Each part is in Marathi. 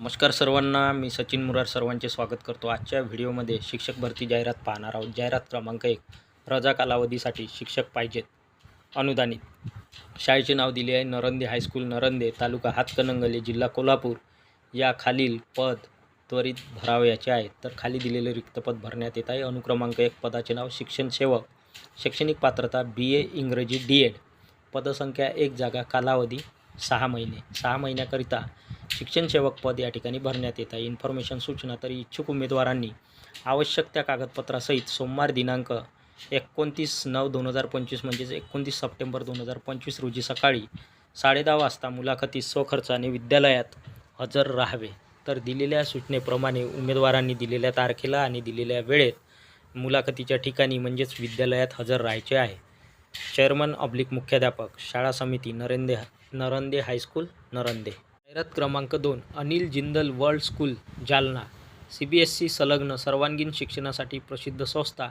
नमस्कार सर्वांना मी सचिन मुरार सर्वांचे स्वागत करतो आजच्या व्हिडिओमध्ये. शिक्षक भरती जाहिरात पाहणार आहोत. जाहिरात क्रमांक एक रजा कालावधीसाठी शिक्षक पाहिजेत. अनुदानित. शाळेचे नाव दिले आहे नरंदे हायस्कूल नरंदे तालुका हातकणंगले जिल्हा कोल्हापूर. या खालील पद त्वरित भरावयाचे आहेत तर खाली दिलेले रिक्त पद भरण्यात येत आहे. अनुक्रमांक एक पदाचे नाव शिक्षण सेवक. शैक्षणिक पात्रता बी ए इंग्रजी डी एड पदसंख्या एक जागा कालावधी सहा महिने. सहा महिन्याकरिता शिक्षण सेवक पद या ठिकाणी भरण्यात येत आहे. इन्फॉर्मेशन सूचना तरी इच्छुक उमेदवारांनी आवश्यक त्या कागदपत्रासहित सोमवार दिनांक एकोणतीस नऊ दोन हजार पंचवीस म्हणजेच एकोणतीस सप्टेंबर दोन हजार पंचवीस रोजी सकाळी साडेदहा वाजता मुलाखतीस स्वखर्चाने विद्यालयात हजर राहावे. तर दिलेल्या सूचनेप्रमाणे उमेदवारांनी दिलेल्या तारखेला आणि दिलेल्या वेळेत मुलाखतीच्या ठिकाणी म्हणजेच विद्यालयात हजर राहायचे आहे. चेअरमन ऑब्लिक मुख्याध्यापक शाळा समिती नरेंदे नरंदे हायस्कूल नरंदे. जाहिरात क्रमांक दोन Anil Jindal world school Jalna. C B S C संलग्न सर्वांगीण शिक्षणासाठी प्रसिद्ध संस्था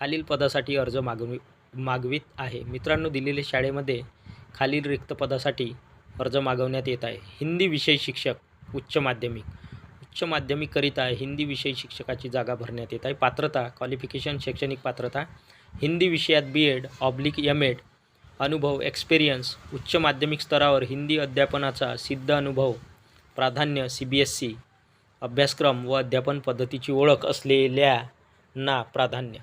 खालील पदासाठी अर्ज मागवी मागवित आहे. मित्रांनो दिलेल्या शाळेमध्ये खालील रिक्त पदासाठी अर्ज मागवण्यात येत आहे. हिंदी विषय शिक्षक उच्च माध्यमिक. उच्च माध्यमिककरिता हिंदी विषय शिक्षकाची जागा भरण्यात येत आहे. पात्रता क्वालिफिकेशन शैक्षणिक पात्रता हिंदी विषयात B Ed oblique M Ed अनुभव एक्सपिरियन्स उच्च माध्यमिक स्तरावर हिंदी अध्यापनाचा सिद्ध अनुभव प्राधान्य सी बी एस सी अभ्यासक्रम व अध्यापन पद्धतीची ओळख असलेल्यांना प्राधान्य.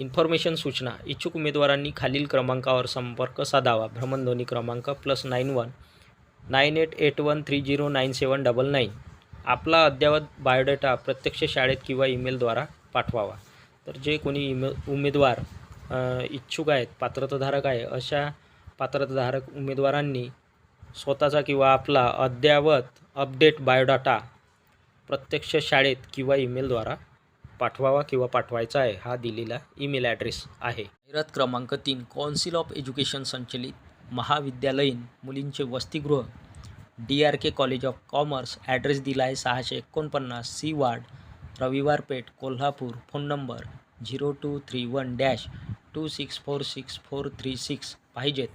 इन्फॉर्मेशन सूचना. इच्छुक उमेदवारांनी खालील क्रमांकावर संपर्क साधावा. भ्रमणध्वनी क्रमांक plus nine one nine eight eight one three zero nine seven double nine आपला अद्ययावत बायोडेटा प्रत्यक्ष शाळेत किंवा ईमेलद्वारा पाठवावा. तर जे कोणी इमे उमेदवार इच्छुक आहेत पात्रताधारक आहे अशा पात्रताधारक उमेदवारांनी स्वतःचा किंवा आपला अद्ययावत अपडेट बायोडाटा प्रत्यक्ष शाळेत किंवा ईमेलद्वारा पाठवावा किंवा पाठवायचा आहे हा दिलेला ईमेल ॲड्रेस आहे. जाहिरात क्रमांक तीन कौन्सिल ऑफ एज्युकेशन संचलित महाविद्यालयीन मुलींचे वसतिगृह D R K college of commerce address दिला आहे सहाशे एकोणपन्नास C ward Ravivar Peth Kolhapur phone number zero two three one dash two six four six four three six पाहिजेत.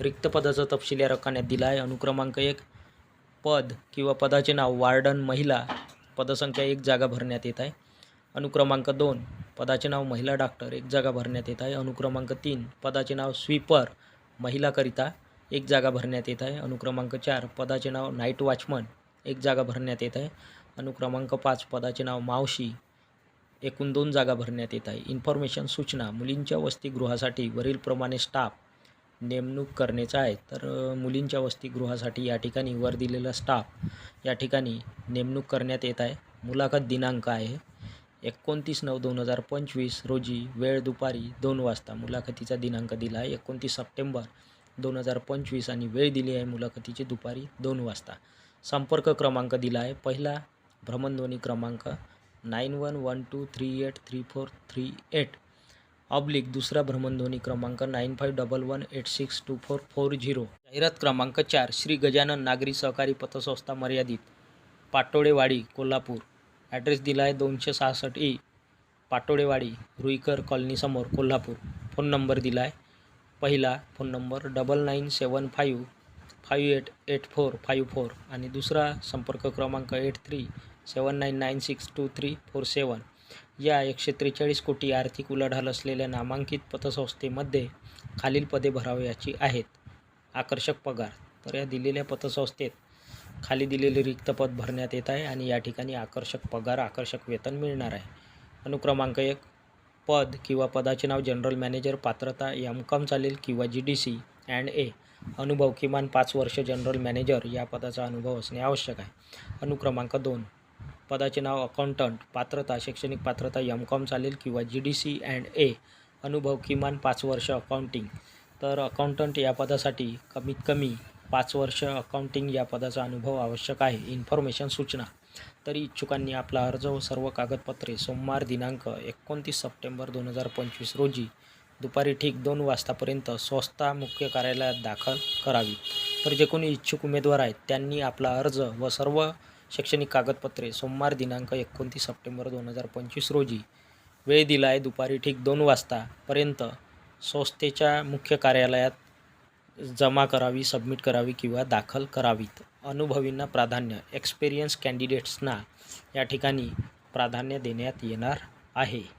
रिक्त पदाचा तपशील या रकान्यात दिला आहे अनुक्रमांक एक पद किंवा पदाचे नाव वार्डन महिला. पदसंख्या एक जागा भरण्यात येत आहे. अनुक्रमांक दोन पदाचे नाव महिला डॉक्टर एक जागा भरण्यात येत आहे. अनुक्रमांक तीन पदाचे नाव स्वीपर महिलाकरिता एक जागा भरण्यात येत आहे. अनुक्रमांक चार पदाचे नाव नाईट वॉचमन एक जागा भरण्यात येत आहे. अनुक्रमांक पाच पदाचे नाव मावशी एकूण दोन जागा भरण्यात येत आहे. इन्फॉर्मेशन सूचना मुलींच्या वसतिगृहासाठी वरीलप्रमाणे स्टाफ नेमणूक करण्याचा आहे. तर मुलींच्या वसतिगृहासाठी या ठिकाणी वर दिलेला स्टाफ या ठिकाणी नेमणूक करण्यात येत आहे. मुलाखत दिनांक आहे एकोणतीस नऊ दोन हजार पंचवीस रोजी वेळ दुपारी दोन वाजता मुलाखतीचा दिनांक दिला आहे. एकोणतीस सप्टेंबर दोन हजार पंचवीस आणि वेळ दिली आहे मुलाखतीची दुपारी दोन वाजता. संपर्क क्रमांक दिला आहे. पहिला भ्रमणध्वनी क्रमांक nine one one two three eight three four three eight. Oblique दुसरा भ्रमणध्वनी क्रमांक nine five double one eight six two four four zero. जाहिरात क्रमांक चार श्री गजानन नागरी सहकारी पतसंस्था मर्यादित पाटोळेवाडी कोल्हापूर. ॲड्रेस दिला आहे दोनशे सहासष्ट e, ई पाटोळेवाडी रुईकर कॉलनीसमोर कोल्हापूर. फोन नंबर दिला आहे. पहिला phone number double nine seven five five eight eight four five four आणि दुसरा संपर्क क्रमांक eight three seven nine nine six two three four seven या एकशे त्रेचाळीस कोटी आर्थिक उलाढाल असलेल्या नामांकित पतसंस्थेमध्ये खालील पदे भरावयाची आहेत. आकर्षक पगार. तर या दिलेल्या पतसंस्थेत खाली दिलेले रिक्त पद भरण्यात येत आहे आणि या ठिकाणी आकर्षक पगार आकर्षक वेतन मिळणार आहे. अनुक्रमांक एक पद किंवा पदाचे नाव जनरल मॅनेजर पात्रता एम कॉम चालेल किंवा G D C and A. अनुभव किमान पाच वर्ष जनरल मॅनेजर या पदाचा अनुभव असणे आवश्यक आहे. अनुक्रमांक दोन पदाचे नाव अकाउंटंट पात्रता शैक्षणिक पात्रता एम कॉम चालेल किंवा G D C and A अनुभव किमान पाच वर्ष अकाउंटिंग तर अकाउंटंट या पदासाठी कमीत कमी पाच वर्ष अकाउंटिंग या पदाचा अनुभव आवश्यक आहे. इन्फॉर्मेशन सूचना. तरी इच्छुकांनी आपला अर्ज व सर्व कागदपत्रे सोमवार दिनांक एकोणतीस सप्टेंबर दोन हजार पंचवीस रोजी दुपारी ठीक दोन वाजतापर्यंत संस्था मुख्य कार्यालयात दाखल करावी. तर जे कोणी इच्छुक उमेदवार आहेत त्यांनी आपला अर्ज व सर्व शैक्षणिक कागदपत्रे सोमवार दिनांक एकोणतीस सप्टेंबर दोन हजार पंचवीस रोजी. वेळ दिला आहे दुपारी ठीक दोन वाजतापर्यंत संस्थेच्या मुख्य कार्यालयात जमा करावी सबमिट करावी किंवा दाखल करावीत. अनुभवींना प्राधान्य एक्सपिरियन्स कॅन्डिडेट्सना या ठिकाणी प्राधान्य देण्यात येणार आहे.